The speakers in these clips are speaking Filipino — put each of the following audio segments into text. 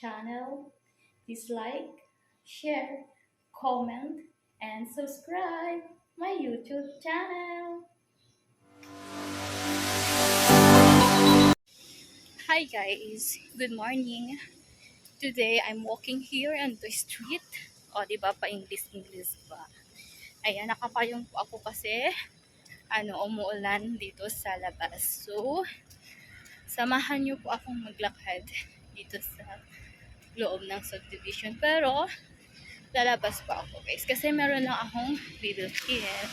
channel, please like, share, comment, and subscribe my YouTube channel. Hi guys, good morning. Today I'm walking here on the street. O, di ba pa English English ba? Ayan, nakapayong po ako kasi ano, umuulan dito sa labas. So, samahan niyo po akong maglakad dito sa loob ng subdivision. Pero, lalabas pa ako guys. Kasi meron lang akong bibilhin.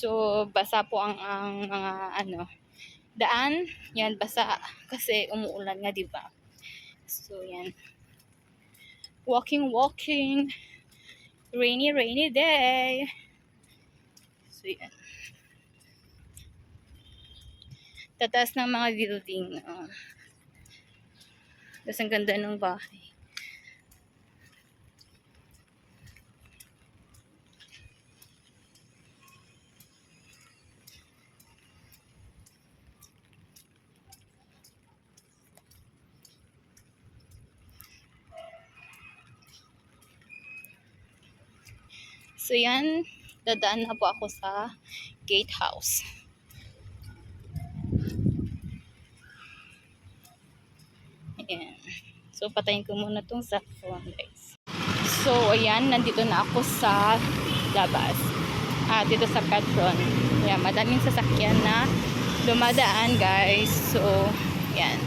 So, basa po ang, ang mga ano, daan. Yan, basa. Kasi umuulan nga, di ba? So, yan. Walking, walking. Rainy, rainy day. So, yan. Tataas ng mga building. Oh. Tapos ang ganda ng bahay. So yan, dadaan na po ako sa gatehouse. Ayan. So patayin ko muna tong cellphone guys. So ayan, nandito na ako sa labas. Ah, dito sa Petron. Ayan, madaming sasakyan na dumadaan guys. So, ayan.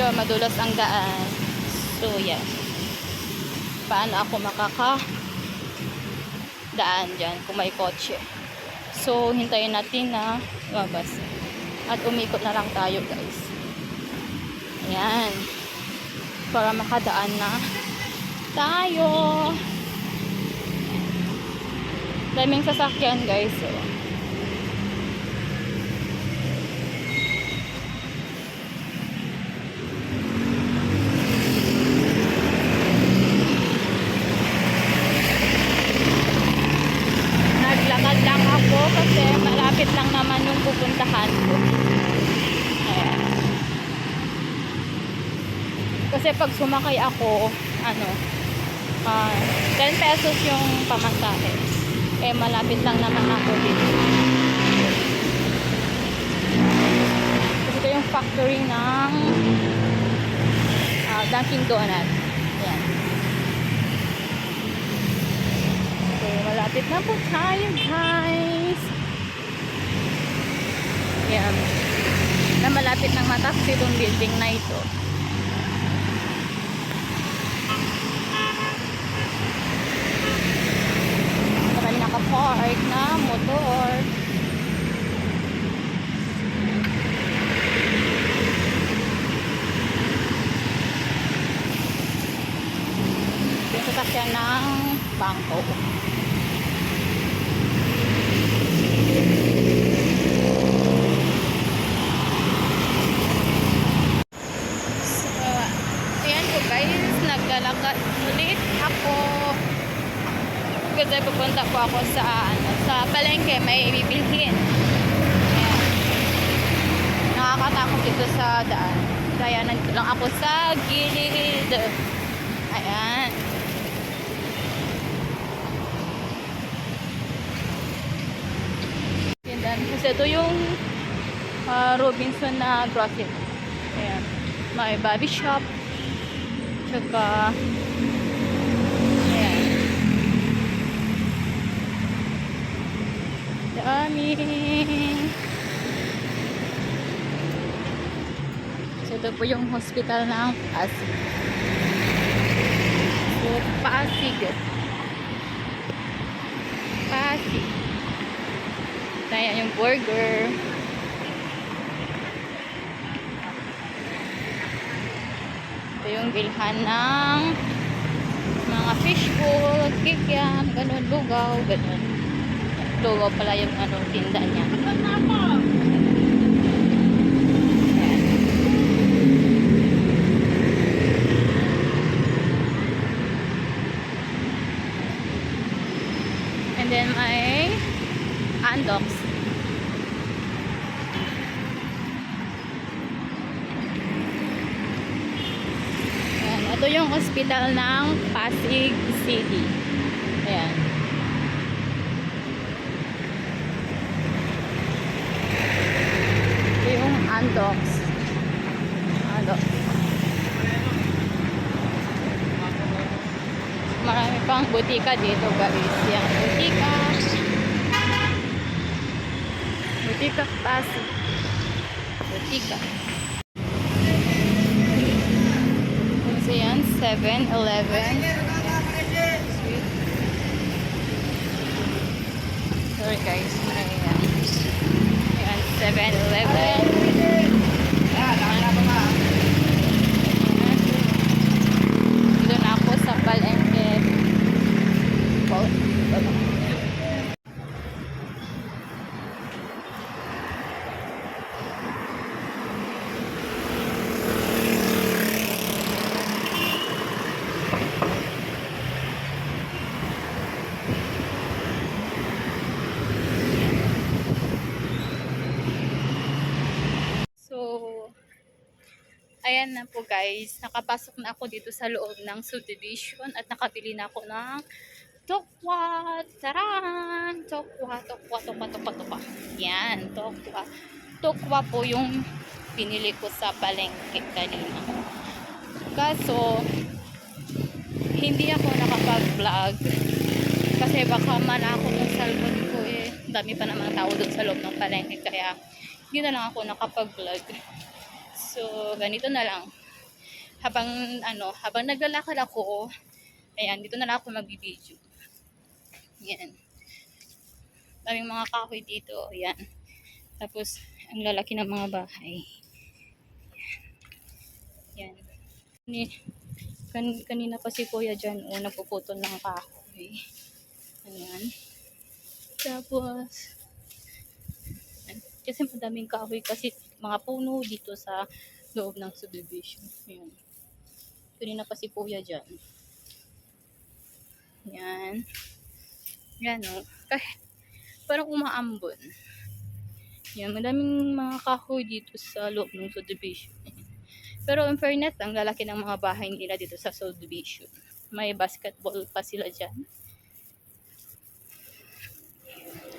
Lo, madulas ang daan. So, yan. Paano ako makaka daan dyan kung may kotse. So, hintayin natin na lumabas. At umikot na lang tayo, guys. Ayan. Para makadaan na tayo. Daming sasakyan, guys. So, naglakad lang ako kasi malapit lang naman yung pupuntahan ko. Ayan. Kasi pag sumakay ako, ano, ah 10 pesos yung pamasahe. Eh, malapit lang naman ako dito. Kasi ito yung factory ng ah, Dunkin' Donuts. Ayan. So, malapit na po tayo, guys. Yan. Na malapit nang matapos itong building na ito. Marami nakapark na motor. Yung sasakyan ng bangko. So, ayan po guys, naglalakad ulit ako. Kasi pupunta po ako sa, ano, sa palengke, may bibilhin. Ayan. Nakakatakot dito sa daan. Kaya nandito lang ako sa gilid. Ayan. Tindahan. Kasi ito yung ah, Robinson na grocery. Ayan. May body shop. Tsaka Dami. So, ito po yung hospital ng Pasig. Pasig. Pasig. Ayan yung burger. Ito yung bilhan ng mga fishbowl, kikiam, ganun, lugaw, ganun. Lugaw pala yung ano, tinda niya. And then andoks. Ayan. Ito yung hospital ng Pasig City. Ayan. Andoks. Andoks. Marami pang butika dito guys. Yan, butika. Butika Pasig. Butika. So yan, 7-Eleven. Sorry guys, ayan. Ayan, 7-Eleven. Dito na ako sa palengke. Wow. So, ayan na po guys. Nakapasok na ako dito sa loob ng subdivision at nakabili na ako ng tokwa. Taran! Tokwa, tokwa, tokwa, tokwa, tokwa. Yan, tokwa. Tokwa po yung pinili ko sa palengke kanina. Kaso, hindi ako nakapag-vlog kasi baka manakot ng cellphone ko eh. Dami pa namang tao doon sa loob ng palengke kaya hindi na lang ako nakapag-vlog. So, ganito na lang. Habang, ano, habang naglalakad ako, ayan, dito na lang ako magbibideo. Yan. Daming mga kahoy dito, ayan. Tapos, ang lalaki ng mga bahay. Yan. Ni, kan, kanina pa si kuya dyan, o, nagpuputol ng kahoy. Ayan. Tapos, kasi madaming kahoy kasi mga puno dito sa loob ng subdivision. Ayan. Kanina pa si Kuya dyan. Yan. Yan o. Kahit parang umaambon. Yan. Madaming mga kahoy dito sa loob ng subdivision. Pero in fairness, ang lalaki ng mga bahay nila dito sa subdivision. May basketball pa sila dyan.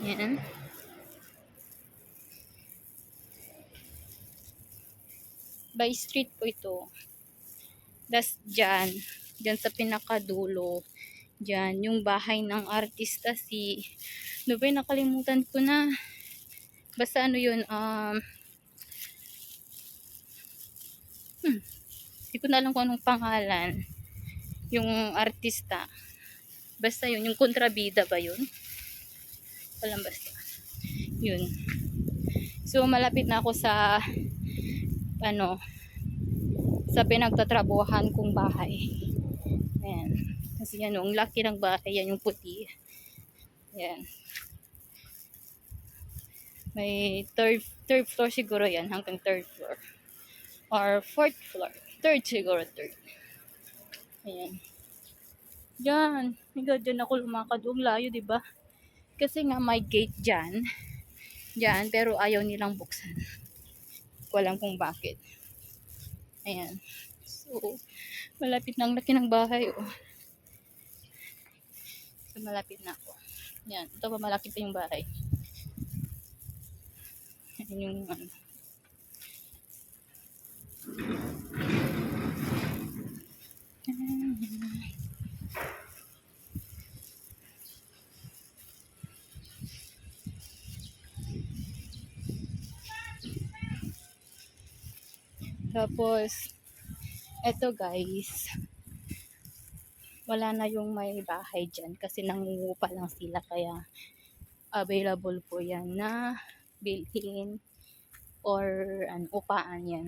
Yan. By street po ito. Das dyan, dyan sa pinakadulo, dyan, yung bahay ng artista si, ano ba nakalimutan ko na. Basta ano yun, um, hmm, ko na alam kung anong pangalan. Yung artista. Basta yun, yung kontrabida ba yun? Walang basta. Yun. So, malapit na ako sa ano, sa pinagtatrabuhan kong bahay. Ayan. Kasi yan, ang laki ng bahay, yan yung puti. Ayan. May third, third floor siguro yan, hanggang third floor. Or fourth floor. Third siguro, third. Ayan. Diyan. Hanggang dyan ako lumakad. Ang layo, di ba? Kasi nga may gate dyan. Dyan, pero ayaw nilang buksan ko alam kung bakit. Ayan. So, malapit na ang laki ng bahay, oh. So, malapit na ako. Ayan. Ito pa malaki pa yung bahay. Ayan yung, ano. Tapos, eto guys. wala na yung may bahay dyan kasi nangungupa lang sila kaya available po yan na bilhin or ano, upaan yan.